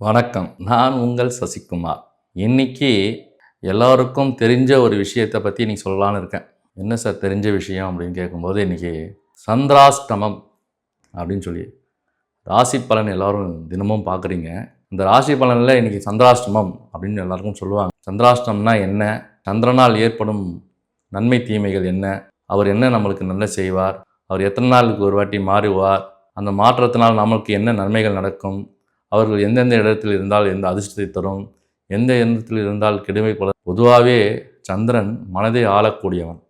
வணக்கம். நான் உங்கள் சசிகுமார். இன்னைக்கு எல்லாருக்கும் தெரிஞ்ச ஒரு விஷயத்தை பற்றி இன்னைக்கு சொல்லலான்னு இருக்கேன். என்ன சார் தெரிஞ்ச விஷயம் அப்படின்னு கேட்கும்போது இன்றைக்கி சந்திராஷ்டமம் அப்படின்னு சொல்லி ராசி பலன் எல்லோரும் தினமும் பார்க்குறீங்க இந்த ராசி பலனில் இன்னைக்கு சந்திராஷ்டமம் அப்படின்னு எல்லாருக்கும் சொல்லுவாங்க. சந்திராஷ்டம்னா என்ன? சந்திரனால் ஏற்படும் நன்மை தீமைகள் என்ன? அவர் என்ன நம்மளுக்கு நல்ல செய்வார்? அவர் எத்தனை நாளுக்கு ஒரு வாட்டி மாறுவார்? அந்த மாற்றத்தினால் நம்மளுக்கு என்ன நன்மைகள் நடக்கும்? அவர்கள் எந்தெந்த இடத்தில் இருந்தால் எந்த அதிர்ஷ்டத்தை தரும்? எந்த இடத்தில் இருந்தால் கெடுமை போல? பொதுவாகவே சந்திரன் மனதை ஆளக்கூடியவன்.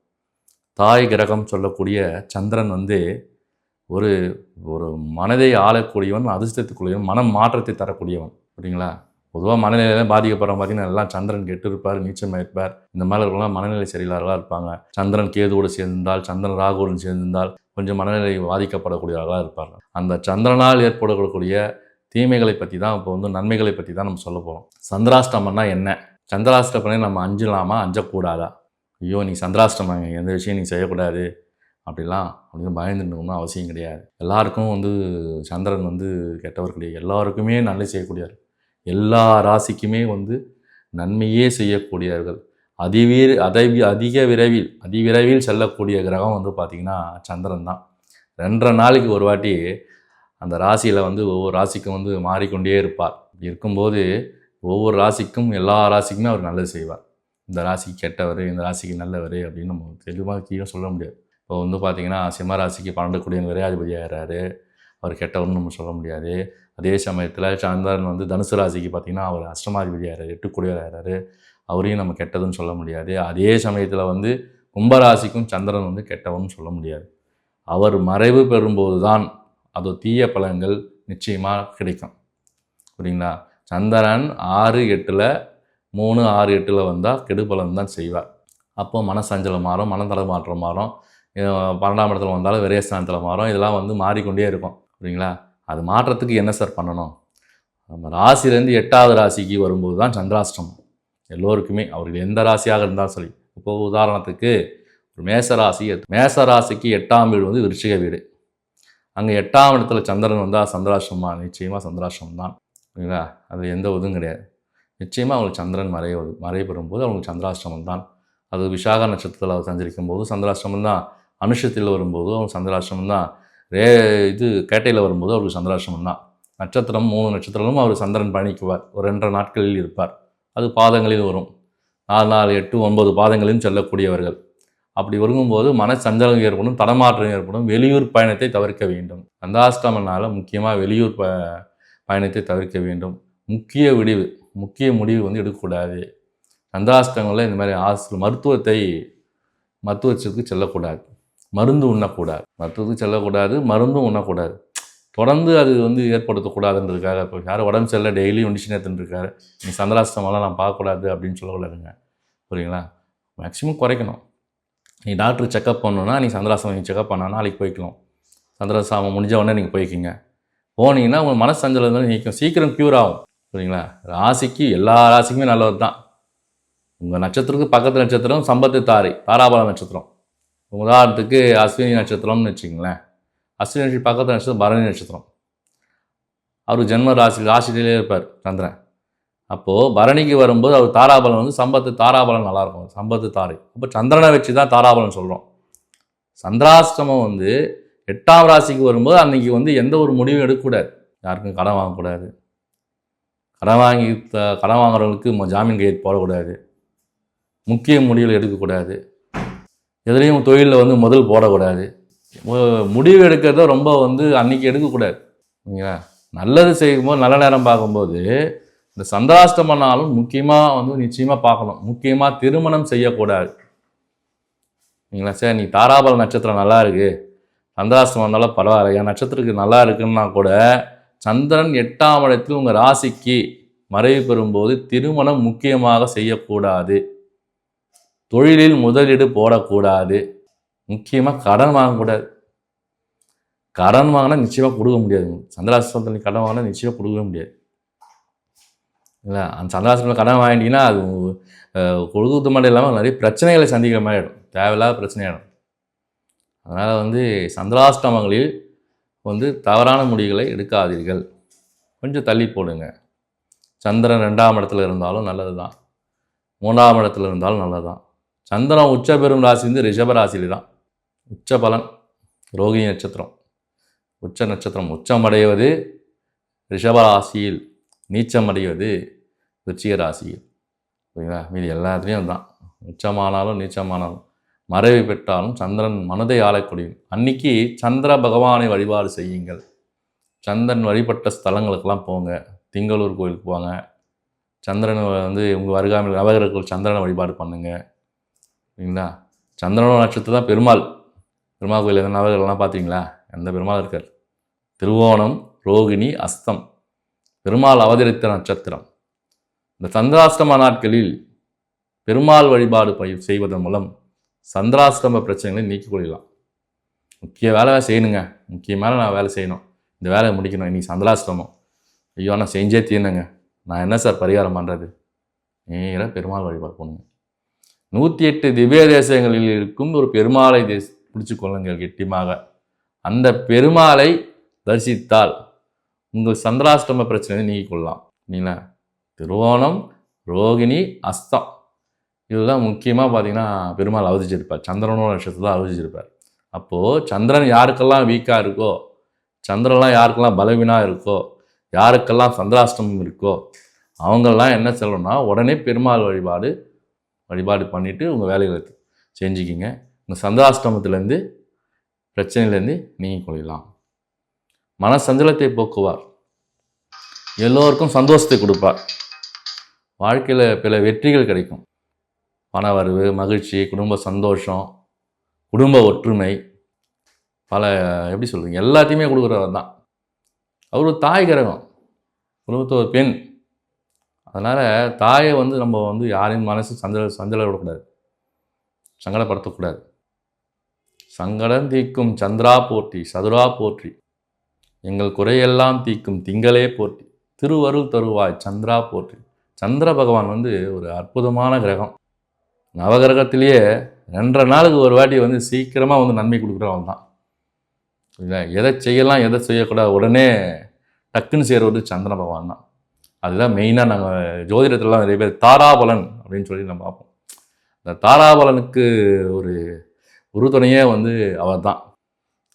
தாய் கிரகம் சொல்லக்கூடிய சந்திரன் வந்து ஒரு ஒரு மனதை ஆளக்கூடியவன் அதிர்ஷ்டத்துக்குரியவன் மனம் மாற்றத்தை தரக்கூடியவன். சரிங்களா பொதுவாக மனநிலையெல்லாம் பாதிக்கப்படுறவங்க பார்த்தீங்கன்னா எல்லாம் சந்திரன் கெட்டு இருப்பார் நீச்சமாக இருப்பார் இந்த மாதிரி இருக்கலாம் மனநிலை சரியில்லாதவர்களாக இருப்பாங்க. சந்திரன் கேதுவோடு சேர்ந்திருந்தால் சந்திரன் ராகுவோடு சேர்ந்திருந்தால் கொஞ்சம் மனநிலை பாதிக்கப்படக்கூடியவர்களாக இருப்பாங்க அந்த சந்திரனால் ஏற்படக்கூடிய தீமைகளை பற்றி தான் இப்போ வந்து நன்மைகளை பற்றி தான் நம்ம சொல்ல போகிறோம் சந்திராஷ்டமம்னா என்ன? சந்திராஷ்டமனே நம்ம அஞ்சலாமா அஞ்சக்கூடாதா? ஐயோ நீ சந்திராஷ்டமங்க எந்த விஷயம் நீ செய்யக்கூடாது. அப்படிலாம் அப்படின்னு பயந்துடணும்னு அவசியம் கிடையாது. எல்லாருக்கும் வந்து சந்திரன் வந்து கெட்டவர் கிடையாது. எல்லாருக்குமே நல்லது செய்யக்கூடியவர். எல்லா ராசிக்குமே வந்து நன்மையே செய்யக்கூடியவர்கள். அதிவீர் அதை அதிக விரைவில் அதிவிரைவில் செல்லக்கூடிய கிரகம் வந்து பார்த்திங்கன்னா சந்திரன் தான். ரெண்டரை நாளைக்கு ஒரு வாட்டி அந்த ராசியில் வந்து ஒவ்வொரு ராசிக்கும் வந்து மாறிக்கொண்டே இருப்பார். இப்படி இருக்கும்போது ஒவ்வொரு ராசிக்கும் எல்லா ராசிக்குமே அவர் நல்லது செய்வார். இந்த ராசிக்கு கெட்டவர் இந்த ராசிக்கு நல்லவர் அப்படின்னு நம்ம தெளிவாக கீழே சொல்ல முடியாது. இப்போ வந்து பார்த்தீங்கன்னா சிம்ம ராசிக்கு பன்னெண்டு குடியன் விரையாதிபதி ஆகிறாரு அவர் கெட்டவர்னு நம்ம சொல்ல முடியாது. அதே சமயத்தில் சந்திரன் வந்து தனுசு ராசிக்கு பார்த்தீங்கன்னா அவர் அஷ்டமாதிபதி ஆகிறார் எட்டு குடியர் ஆகிறாரு அவரையும் நம்ம கெட்டதுன்னு சொல்ல முடியாது. அதே சமயத்தில் வந்து கும்பராசிக்கும் சந்திரன் வந்து கெட்டவன்னு சொல்ல முடியாது. அவர் மறைவு பெறும்போது தான் அதோ தீய பலன்கள் நிச்சயமாக கிடைக்கும். புரியுங்களா? சந்திரன் ஆறு எட்டில் மூணு ஆறு எட்டில் வந்தால் கெடுபலன் தான் செய்வார். அப்போ மனசஞ்சலம் மாறும் மனதள மாற்றம் மாறும். பன்னெண்டாம் இடத்துல வந்தாலும் விரயஸ்தானத்தில் மாறும். இதெல்லாம் வந்து மாறிக்கொண்டே இருக்கும். புரியுங்களா? அது மாற்றத்துக்கு என்ன சார் பண்ணணும்? நம்ம ராசிலேருந்து எட்டாவது ராசிக்கு வரும்போது தான் சந்திராஷ்டமம். எல்லோருக்குமே அவர்கள் எந்த ராசியாக இருந்தாலும் சரி. இப்போ உதாரணத்துக்கு ஒரு மேச ராசி மேச ராசிக்கு எட்டாம் வீடு வந்து விருச்சிக வீடு. அங்கே எட்டாம் இடத்துல சந்திரன் வந்தால் சந்திராசிரமா நிச்சயமாக சந்திராசிரமம் தான் சரிங்களா அது எந்த இதுவும் கிடையாது. நிச்சயமாக அவங்களுக்கு சந்திரன் மறைய மறைய பெறும்போது அவங்களுக்கு சந்திராசிரமம் தான் அது விசாக நட்சத்திரத்தில் அவர் சஞ்சரிக்கும் போது சந்திராசிரமம் தான் அனுஷத்தில் வரும்போது அவங்க சந்திராசிரமம் தான் ரே இது கேட்டையில் வரும்போது அவருக்கு சந்திராசிரமம் தான் நட்சத்திரம் மூணு நட்சத்திரமும் அவர் சந்திரன் பயணிக்குவார். ஒரு ரெண்டரை நாட்களில் இருப்பார். அது பாதங்களில் வரும். நாலு நாலு எட்டு ஒன்பது பாதங்களிலும் செல்லக்கூடியவர்கள். அப்படி ஒருங்கும்போது மன சஞ்சலம் ஏற்படும் தடமாற்றம் ஏற்படும் வெளியூர் பயணத்தை தவிர்க்க வேண்டும். அந்தாஷ்டமனால் முக்கியமாக வெளியூர் ப பயணத்தை தவிர்க்க வேண்டும். முக்கிய விடிவு முக்கிய முடிவு வந்து எடுக்கக்கூடாது. சந்தாஷ்டங்களில் இந்த மாதிரி ஆஸ்பத்திரி மருத்துவத்தை மருத்துவத்துக்கு செல்லக்கூடாது. மருந்து உண்ணக்கூடாது. மருத்துவத்துக்கு செல்லக்கூடாது மருந்தும் உண்ணக்கூடாது. தொடர்ந்து அது வந்து ஏற்படுத்தக்கூடாதுன்றதுக்காக இப்போ யாரும் உடம்பு சரியில்லை டெய்லி ஒண்டிஷன் எடுத்துட்டு இருக்காரு நீ சந்திராஷ்டமெல்லாம் நான் பார்க்கக்கூடாது அப்படின்னு சொல்லக்கூடாதுங்க. புரியுங்களா? மேக்ஸிமம் குறைக்கணும். நீ டாக்டர் செக்கப் பண்ணணுன்னா நீ சந்திராசிரமம் நீ செக்கப் பண்ணா நாளைக்கு போய்க்கலாம். சந்திராசிரமம் முடிஞ்ச உடனே நீங்கள் போய்க்கிங்க. போனீங்கன்னா உங்கள் மனசஞ்சலம் இருந்தாலும் நீக்கும் சீக்கிரம் க்யூர் ஆகும். சரிங்களா ராசிக்கு எல்லா ராசிக்குமே நல்லது தான் உங்கள் நட்சத்திரத்துக்கு பக்கத்து நட்சத்திரம் சம்பத்து தாரி தாராபல நட்சத்திரம். உதாரணத்துக்கு அஸ்வினி நட்சத்திரம்னு வச்சுங்களேன் அஸ்வினி நட்சத்திரம் பக்கத்து நட்சத்திரம் பரணி நட்சத்திரம். அவர் ஜென்ம ராசி ராசிலேயே இருப்பார் சந்திரன். அப்போது பரணிக்கு வரும்போது அவர் தாராபலன் வந்து சம்பத்து தாராபலம் நல்லாயிருக்கும். சம்பத்து தாரை. அப்போ சந்திரனை வச்சு தான் தாராபலம் சொல்கிறோம் சந்திராஷ்டமம் வந்து எட்டாம் ராசிக்கு வரும்போது அன்றைக்கி வந்து எந்த ஒரு முடிவும் எடுக்கக்கூடாது. யாருக்கும் கடன் வாங்கக்கூடாது. கடன் வாங்கி த- கடன் வாங்குறவங்களுக்கு ம- ஜாமீன் கையெழுத்து போடக்கூடாது. முக்கிய முடிவுகள் எடுக்கக்கூடாது. எதுலேயும் தொழிலில் வந்து முதல் போடக்கூடாது. முடிவு எடுக்கிறத ரொம்ப வந்து அன்னைக்கு எடுக்கக்கூடாது. ஓகேங்களா நல்லது செய்யும்போது நல்ல நேரம் பார்க்கும்போது இந்த சந்திராஷ்டமனாலும் முக்கியமாக வந்து நிச்சயமாக பார்க்கணும். முக்கியமாக திருமணம் செய்யக்கூடாது. சரிங்களா சார் நீ தாராபல நட்சத்திரம் நல்லா இருக்குது சந்திராஷ்டமம் இருந்தாலும் பரவாயில்ல. என் நட்சத்திரத்துக்கு நல்லா இருக்குன்னா கூட சந்திரன் எட்டாம் இடத்தில் உங்கள் ராசிக்கு மறைவு பெறும்போது திருமணம் முக்கியமாக செய்யக்கூடாது. தொழிலில் முதலீடு போடக்கூடாது. முக்கியமாக கடன் வாங்கக்கூடாது. கடன் வாங்கினா நிச்சயமாக கொடுக்க முடியாது. சந்திராசிரமத்தில் கடன் வாங்கினா நிச்சயமாக கொடுக்கவே முடியாது. இல்லை அந்த சந்திராசிரமத்தில் கடன் வாங்கிட்டீங்கன்னா அது அஹ், மட்டும் இல்லாமல் நிறைய பிரச்சனைகளை சந்திக்கிற மாதிரி ஆகிடும் தேவையில்லாத பிரச்சனையாகிடும் அதனால் வந்து சந்திராஷ்டமங்களில் வந்து தவறான முடிவுகளை எடுக்காதீர்கள். கொஞ்சம் தள்ளி போடுங்க. சந்திரன் ரெண்டாம் இடத்துல இருந்தாலும் நல்லது தான் மூணாம் இடத்துல இருந்தாலும் நல்லது தான் சந்திரன் உச்ச பெரும் ராசி வந்து ரிஷப ராசியில் தான் உச்ச பலன் ரோகிணி நட்சத்திரம். உச்ச நட்சத்திரம் உச்சமடைவது ரிஷப ராசியில் நீச்சமடைவது விருச்சிக ராசியில் ஓகேங்களா மீதி எல்லாத்துலேயும் தான் உச்சமானாலும் நீச்சமானாலும். மறைவு பெற்றாலும் சந்திரன் மனதை ஆளக்கூடிய அன்னைக்கு சந்திர பகவானை வழிபாடு செய்யுங்கள். சந்திரன் வழிபட்ட ஸ்தலங்களுக்கெல்லாம் போங்க. திங்களூர் கோயிலுக்கு போங்க. சந்திரன் வந்து உங்கள் வருகாமல் நவகிரக சந்திரனை வழிபாடு பண்ணுங்க. சரிங்களா சந்திரனோட நட்சத்திரம் தான் பெருமாள். பெருமாள் கோயில் எந்த நவகிரகம்லாம் பார்த்தீங்களா? எந்த பெருமாள் இருக்கார்? திருவோணம் ரோகிணி அஸ்தம். பெருமாள் அவதரித்த நட்சத்திரம். இந்த சந்திராஷ்டம நாட்களில் பெருமாள் வழிபாடு பயிர் செய்வதன் மூலம் சந்திராஷ்டம பிரச்சனைகளை நீக்கிக் கொள்ளலாம். முக்கிய வேலை செய்யணுங்க. முக்கியமான நான் வேலை செய்யணும். இந்த வேலையை முடிக்கணும். இன்னைக்கு சந்திராஷ்டமம். ஐயோ நான் செஞ்சே தீர்ணுங்க. நான் என்ன சார் பரிகாரம் பண்ணுறது நேராக பெருமாள் வழிபாடு போகணுங்க நூற்றி எட்டு திவ்ய தேசங்களில் இருக்கும் ஒரு பெருமாளை தேச பிடிச்சி கொள்ளுங்கள் கெட்டியமாக. அந்த பெருமாளை தரிசித்தால் உங்கள் சந்திராஷ்டம பிரச்சனையை நீக்கிக் கொள்ளலாம். இல்லைங்களா? திருவோணம் ரோகிணி அஸ்தம். இதுதான் முக்கியமாக பார்த்தீங்கன்னா பெருமாள் அவதிச்சிருப்பார் சந்திரனோட நட்சத்திரத்தில் அவதிச்சிருப்பார் அப்போது சந்திரன் யாருக்கெல்லாம் வீக்காக இருக்கோ சந்திரன்லாம் யாருக்கெல்லாம் பலவீனாக இருக்கோ யாருக்கெல்லாம் சந்திராஷ்டமம் இருக்கோ அவங்கெல்லாம் என்ன சொல்லணும்னா உடனே பெருமாள் வழிபாடு வழிபாடு பண்ணிவிட்டு உங்கள் வேலைகளை செஞ்சுக்கிங்க. உங்கள் சந்திராஷ்டமத்துலேருந்து பிரச்சனையிலேருந்து நீங்கள் கொள்ளலாம். மன சஞ்சலத்தை போக்குவார். எல்லோருக்கும் சந்தோஷத்தை கொடுப்பார். வாழ்க்கையில் பல வெற்றிகள் கிடைக்கும். பணவரவு மகிழ்ச்சி குடும்ப சந்தோஷம் குடும்ப ஒற்றுமை பல எப்படி சொல்கிறீங்க எல்லாத்தையுமே கொடுக்குறவர் தான். அவர் ஒரு தாய் கிரகம் குடும்பத்தில் ஒரு பெண். அதனால் தாயை வந்து நம்ம வந்து யாரையும் மனசு சஞ்சல சஞ்சல விடக்கூடாது. சங்கடப்படுத்தக்கூடாது. சங்கடம் தீக்கும் சந்திரா போற்றி சதுரா போற்றி. எங்கள் குறையெல்லாம் தீக்கும் திங்களே போற்றி. திருவருள் தருவாய் சந்திரா போற்றி. சந்திர பகவான் வந்து ஒரு அற்புதமான கிரகம். நவகிரகத்திலேயே ரெண்டரை நாளுக்கு ஒரு வாட்டி வந்து சீக்கிரமாக வந்து நன்மை கொடுக்குறவன் தான் இல்லை எதை செய்யலாம் எதை செய்யக்கூடாது உடனே டக்குன்னு செய்கிறது சந்திர பகவான் தான். அதுதான் மெயினாக நாங்கள் ஜோதிடத்துலலாம் நிறைய பேர் தாராபலன் அப்படின்னு சொல்லி நம்ம பார்ப்போம். இந்த தாராபலனுக்கு ஒரு உறுதுணையே வந்து அவர் தான்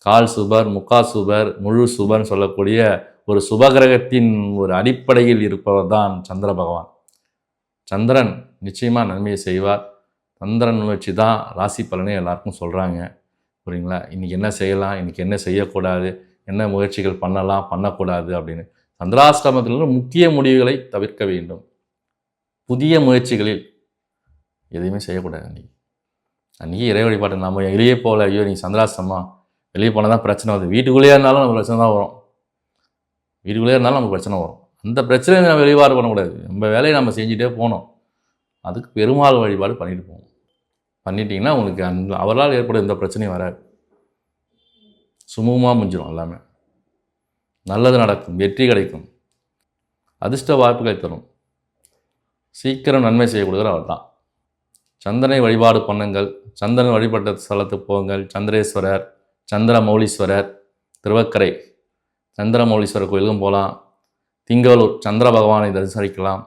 கால் சுபர் முக்கா சுபர் முழு சுபர்னு சொல்லக்கூடிய ஒரு சுபகிரகத்தின் ஒரு அடிப்படையில் இருப்பவர் தான் சந்திர பகவான். சந்திரன் நிச்சயமாக நன்மையை செய்வார். சந்திரன் வச்சு தான் ராசி பலனே எல்லாருக்கும் சொல்கிறாங்க புரியுங்களா? இன்றைக்கி என்ன செய்யலாம்? இன்றைக்கி என்ன செய்யக்கூடாது? என்ன முயற்சிகள் பண்ணலாம்? பண்ணக்கூடாது அப்படின்னு. சந்திராஷ்டமத்தில் முக்கிய முடிவுகளை தவிர்க்க வேண்டும். புதிய முயற்சிகளில் எதையுமே செய்யக்கூடாது அன்றைக்கி அன்றைக்கி இறை வழிபாட்டு நம்ம வெளியே போகல ஐயோ நீங்கள் சந்திராஷ்டமா வெளியே போனால் தான் பிரச்சனை வருது. வீட்டுக்குள்ளேயே இருந்தாலும் நமக்கு பிரச்சனை தான் வரும். வீட்டுக்குள்ளேயே இருந்தாலும் நமக்கு பிரச்சனை வரும். அந்த பிரச்சனையை நம்ம வெளிப்பாடு பண்ணக்கூடாது. நம்ம வேலையை நம்ம செஞ்சுட்டே போனோம். அதுக்கு பெருமாள் வழிபாடு பண்ணிட்டு போகணும் பண்ணிட்டீங்கன்னா உங்களுக்கு அந்த அவரால் ஏற்படும் எந்த பிரச்சனையும் வராது. சுமூகமாக முடிஞ்சிடும் எல்லாமே. நல்லது நடக்கும். வெற்றி கிடைக்கும். அதிர்ஷ்ட வாய்ப்புகளை தரும். சீக்கிரம் நன்மை செய்யக்கூடியவர் அவர் தான் சந்திரனை வழிபாடு பண்ணுங்கள். சந்திரன் வழிபட்ட ஸ்தலத்துக்கு போங்கள். சந்திரேஸ்வரர் சந்திரமௌலீஸ்வரர் திருவக்கரை. சந்திரமௌலீஸ்வரர் கோயிலுக்கும் போகலாம். திங்களூர் சந்திர பகவானை தரிசனிக்கலாம்.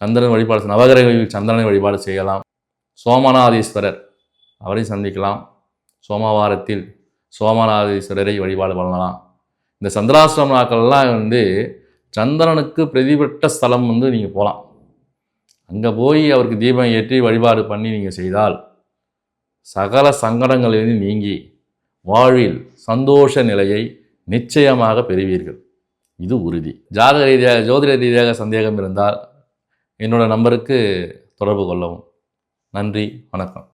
சந்திரன் வழிபாடு நவகிரகங்களில் சந்திரனை வழிபாடு செய்யலாம். சோமநாதீஸ்வரர் அவரை சந்திக்கலாம். சோமவாரத்தில் சோமநாதீஸ்வரரை வழிபாடு பண்ணலாம். இந்த சந்திராசிரம நாட்கள்லாம் வந்து சந்திரனுக்கு பிரதிபட்ட ஸ்தலம் வந்து நீங்கள் போகலாம். அங்கே போய் அவருக்கு தீபம் ஏற்றி வழிபாடு பண்ணி நீங்கள் செய்தால் சகல சங்கடங்களிலிருந்து நீங்கி வாழ்வில் சந்தோஷ நிலையை நிச்சயமாக பெறுவீர்கள். இது உறுதி. ஜாதக ரீதியாக ஜோதிட ரீதியாக சந்தேகம் இருந்தால் என்னோடய நம்பருக்கு தொடர்பு கொள்ளவும். நன்றி வணக்கம்.